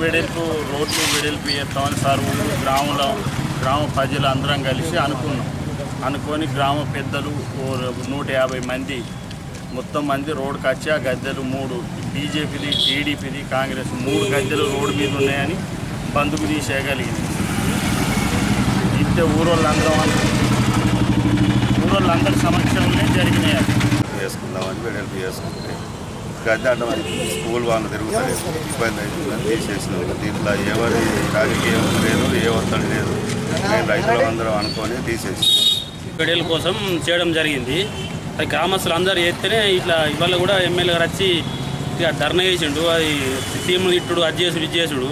వెడల్పు రోడ్లు వెడల్పు చేస్తామని సార్ ఊరు గ్రామంలో గ్రామ ప్రజలు అందరం కలిసి అనుకున్నాం. అనుకొని గ్రామ పెద్దలు ఓ నూట యాభై మంది మొత్తం మంది రోడ్డుకి వచ్చి ఆ గద్దెలు మూడు బీజేపీది టీడీపీది కాంగ్రెస్ మూడు గద్దెలు రోడ్డు మీద ఉన్నాయని బందుకు తీసేయగలిగింది. ఇంతే ఊరోళ్ళందరం ఊరోళ్ళందరి సమక్షంలోనే జరిగినాయి వేసుకుందామని వెడల్పు చేసుకుంటే గద్దె స్కూల్ వాళ్ళు తిరుగుతారు ఇబ్బంది అవుతుందని తీసేసినాం దీంట్లో ఎవరి రాజకీయం లేదు ఏ ఒత్తిడి లేదు. మేము రైతులు అందరం అనుకొని తీసేసి గడియల కోసం చేయడం జరిగింది. అది గ్రామస్తులు అందరూ చేస్తేనే ఇట్లా ఇవాళ కూడా ఎమ్మెల్యే గారు వచ్చి ఇక ధర్నా చేసిండు. అది సీఎం ఇట్టుడు అది చేసుడు ఇది చేసుడు.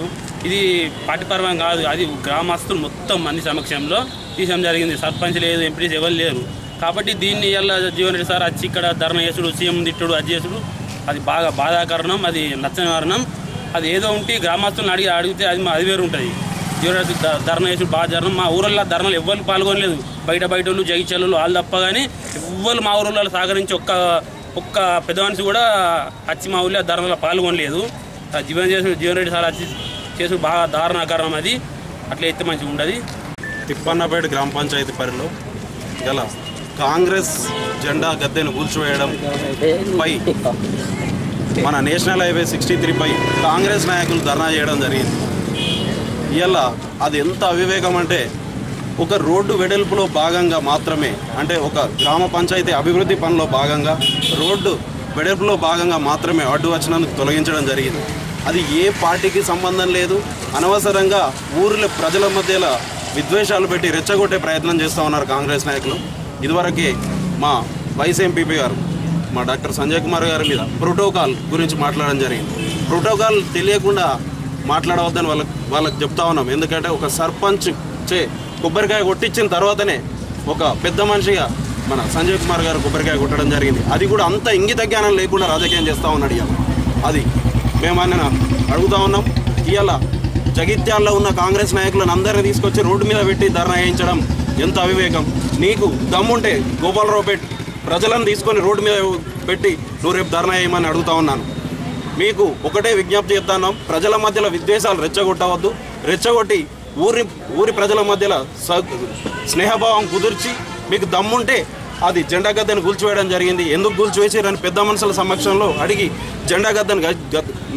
ఇది పార్టీపరమైన కాదు. అది గ్రామస్తులు మొత్తం మంది సమక్షంలో తీసేయడం జరిగింది. సర్పంచ్ లేదు ఎంపీస్ ఎవరు లేరు. కాబట్టి దీన్ని ఎలా జీవన్ రెడ్డి సార్ వచ్చి ఇక్కడ ధర్నా చేసుడు సీఎం తిట్టుడు అది చేసుడు. అది బాగా బాధాకరణం అది నచ్చని కారణం అది ఏదో ఉంటే గ్రామస్తులను అడిగి అడిగితే అది మా- అది వేరు ఉంటుంది. జీవరాజు ధర్నా చేసి బాగా జరగడం. మా ఊరల్లో ధర్నాలు ఎవ్వరు పాల్గొనలేదు. బయట బయట వాళ్ళు జగిత్యాలు వాళ్ళు తప్ప కానీ ఎవ్వరు మా ఊళ్ళో సహకరించి ఒక్క ఒక్క పెద్ద మనిషి కూడా వచ్చి మా ఊళ్ళో ధర్నాలో పాల్గొనలేదు. ఆ చేసిన చేసి జీవన్ రెడ్డి సార్ వచ్చి చేసి బాగా దారుణాకరణం అది. అట్లా అయితే మంచిగా ఉండదు. తిప్పన్నపేట గ్రామ పంచాయతీ పరిలో గల కాంగ్రెస్ జెండా గద్దెను కూల్చివేయడం పై మన నేషనల్ హైవే సిక్స్టీ త్రీపై కాంగ్రెస్ నాయకులు ధర్నా చేయడం జరిగింది. ఇవాళ అది ఎంత అవివేకం అంటే ఒక రోడ్డు వెడల్పులో భాగంగా మాత్రమే అంటే ఒక గ్రామ పంచాయతీ అభివృద్ధి పనిలో భాగంగా రోడ్డు వెడల్పులో భాగంగా మాత్రమే అడ్డు వచ్చినందుకు తొలగించడం జరిగింది. అది ఏ పార్టీకి సంబంధం లేదు. అనవసరంగా ఊరిలో ప్రజల మధ్యలో విద్వేషాలు పెట్టి రెచ్చగొట్టే ప్రయత్నం చేస్తూ ఉన్నారు కాంగ్రెస్ నాయకులు. ఇదివరకే మా వైస్ ఎంపీపీ గారు మా డాక్టర్ సంజయ్ కుమార్ గారి మీద ప్రోటోకాల్ గురించి మాట్లాడడం జరిగింది. ప్రోటోకాల్ తెలియకుండా మాట్లాడవద్దని వాళ్ళకి వాళ్ళకి చెప్తా ఉన్నాం. ఎందుకంటే ఒక సర్పంచ్ చే కొబ్బరికాయ కొట్టించిన తర్వాతనే ఒక పెద్ద మనిషిగా మన సంజయ్ కుమార్ గారు కొబ్బరికాయ కొట్టడం జరిగింది. అది కూడా అంత ఇంగిత జ్ఞానం లేకుండా రాజకీయం చేస్తూ ఉన్నాడు ఇవాళ. అది మేము ఆయన అడుగుతా ఉన్నాం. ఇవాళ జగిత్యాల్లో ఉన్న కాంగ్రెస్ నాయకులను అందరినీ తీసుకొచ్చి రోడ్డు మీద పెట్టి ధర్నా వేయించడం ఎంత అవివేకం. నీకు దమ్ముంటే గోపాలరావు పెట్టి ప్రజలను తీసుకొని రోడ్డు మీద పెట్టి నువ్వు రేపు ధర్నా వేయమని అడుగుతా ఉన్నాను. మీకు ఒకటే విజ్ఞప్తి చేస్తున్నాం ప్రజల మధ్యలో విద్వేషాలు రెచ్చగొట్టవద్దు. రెచ్చగొట్టి ఊరి ఊరి ప్రజల మధ్యలో స స్నేహభావం కుదిర్చి మీకు దమ్ముంటే అది జెండా గద్దెను కూల్చివేయడం జరిగింది. ఎందుకు కూల్చివేసారని పెద్ద మనుషుల సమక్షంలో అడిగి జెండా గద్దెను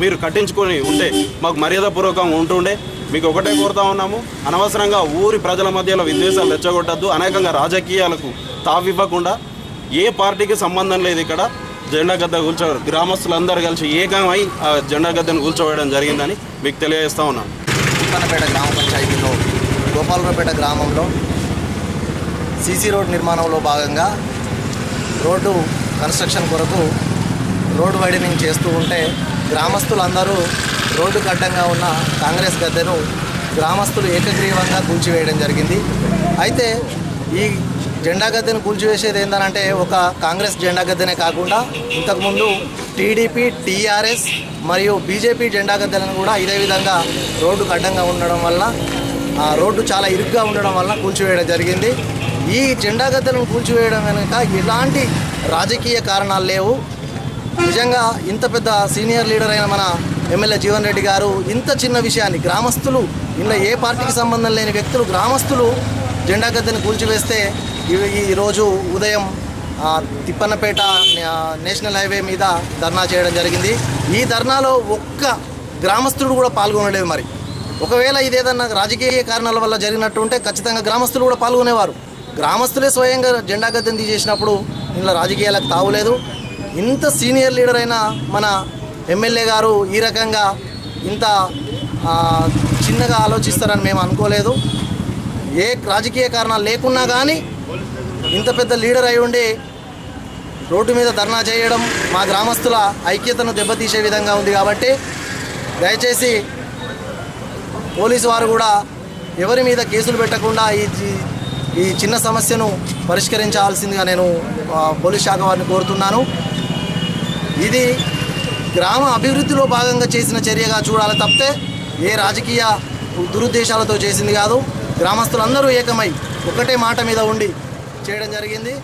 మీరు కట్టించుకొని ఉంటే మాకు మర్యాదపూర్వకంగా ఉంటుండే. మీకు ఒకటే కోరుతా ఉన్నాము. అనవసరంగా ఊరి ప్రజల మధ్యలో విద్వేషాలు రెచ్చగొట్టద్దు. అనేకంగా రాజకీయాలకు తావివ్వకుండా ఏ పార్టీకి సంబంధం లేదు ఇక్కడ. జెండా గద్ద కూల్చోవడం గ్రామస్తులందరూ కలిసి ఏకమై ఆ జెండా గద్దను కూల్చోవేయడం జరిగిందని మీకు తెలియజేస్తా ఉన్నాను ఉప్పన్నపేట గ్రామ పంచాయతీలో గోపాలరావుపేట గ్రామంలో సీసీ రోడ్ నిర్మాణంలో భాగంగా రోడ్డు కన్స్ట్రక్షన్ కొరకు రోడ్డు వైడనింగ్ చేస్తూ ఉంటే గ్రామస్తులందరూ రోడ్డుకు అడ్డంగా ఉన్న కాంగ్రెస్ గద్దెను గ్రామస్తులు ఏకగ్రీవంగా కూల్చివేయడం జరిగింది. అయితే ఈ జెండా గద్దెను కూల్చివేసేది ఏంటంటే ఒక కాంగ్రెస్ జెండా గద్దెనే కాకుండా ఇంతకుముందు టీడీపీ టీఆర్ఎస్ మరియు బీజేపీ జెండా గద్దెలను కూడా ఇదే విధంగా రోడ్డు అడ్డంగా ఉండడం వల్ల ఆ రోడ్డు చాలా ఇరుగ్గా ఉండడం వల్ల కూల్చివేయడం జరిగింది. ఈ జెండా గద్దెలను కూల్చివేయడం వెనుక ఎలాంటి రాజకీయ కారణాలు లేవు. నిజంగా ఇంత పెద్ద సీనియర్ లీడర్ అయిన మన ఎమ్మెల్యే జీవన్ రెడ్డి గారు ఇంత చిన్న విషయాన్ని గ్రామస్తులు ఇందులో ఏ పార్టీకి సంబంధం లేని వ్యక్తులు గ్రామస్తులు జెండా గద్దెను కూల్చివేస్తే ఈరోజు ఉదయం తిప్పన్నపేట నేషనల్ హైవే మీద ధర్నా చేయడం జరిగింది. ఈ ధర్నాలో ఒక్క గ్రామస్తుడు కూడా పాల్గొనలేదు మరి. ఒకవేళ ఇదేదన్నా రాజకీయ కారణాల వల్ల జరిగినట్టు ఉంటే ఖచ్చితంగా గ్రామస్తులు కూడా పాల్గొనేవారు. గ్రామస్తులే స్వయంగా జెండా గద్దెను తీసేసినప్పుడు ఇందులో రాజకీయాలకు తావులేదు ఇంత సీనియర్ లీడర్ అయిన మన ఎమ్మెల్యే గారు ఈ రకంగా ఇంత చిన్నగా ఆలోచిస్తారని మేము అనుకోలేదు. ఏ రాజకీయ కారణాలు లేకున్నా కానీ ఇంత పెద్ద లీడర్ అయి ఉండి రోడ్డు మీద ధర్నా చేయడం మా గ్రామస్తుల ఐక్యతను దెబ్బతీసే విధంగా ఉంది కాబట్టి దయచేసి పోలీసు వారు కూడా ఎవరి మీద కేసులు పెట్టకుండా ఈ ఈ- చిన్న సమస్యను పరిష్కరించాల్సిందిగా నేను పోలీస్ శాఖ వారిని కోరుతున్నాను. ఇది గ్రామ అభివృద్ధిలో భాగంగా చేసిన చర్యగా చూడాలి తప్పితే ఏ రాజకీయ దురుద్దేశాలతో చేసింది కాదు. గ్రామస్తులందరూ ఏకమై ఒకటే మాట మీద ఉండి చేయడం జరిగింది.